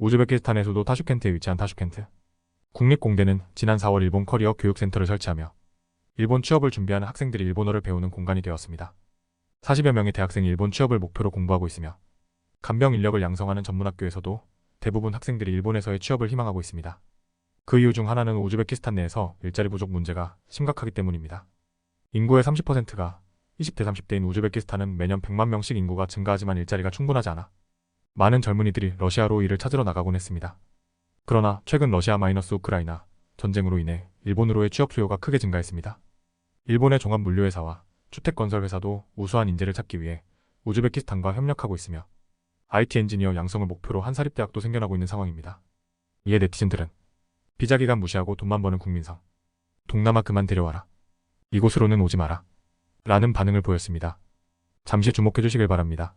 우즈베키스탄에서도 타슈켄트에 위치한 타슈켄트. 국립공대는 지난 4월 일본 커리어 교육센터를 설치하며 일본 취업을 준비하는 학생들이 일본어를 배우는 공간이 되었습니다. 40여 명의 대학생이 일본 취업을 목표로 공부하고 있으며 간병 인력을 양성하는 전문학교에서도 대부분 학생들이 일본에서의 취업을 희망하고 있습니다. 그 이유 중 하나는 우즈베키스탄 내에서 일자리 부족 문제가 심각하기 때문입니다. 인구의 30%가 20대 30대인 우즈베키스탄은 매년 100만 명씩 인구가 증가하지만 일자리가 충분하지 않아 많은 젊은이들이 러시아로 일을 찾으러 나가곤 했습니다. 그러나 최근 러시아 마이너스 우크라이나 전쟁으로 인해 일본으로의 취업 수요가 크게 증가했습니다. 일본의 종합 물류회사와 주택 건설 회사도 우수한 인재를 찾기 위해 우즈베키스탄과 협력하고 있으며 IT 엔지니어 양성을 목표로 한 사립대학도 생겨나고 있는 상황입니다. 이에 네티즌들은 비자 기간 무시하고 돈만 버는 국민성 동남아 그만 데려와라. 이곳으로는 오지 마라. 라는 반응을 보였습니다. 잠시 주목해 주시길 바랍니다.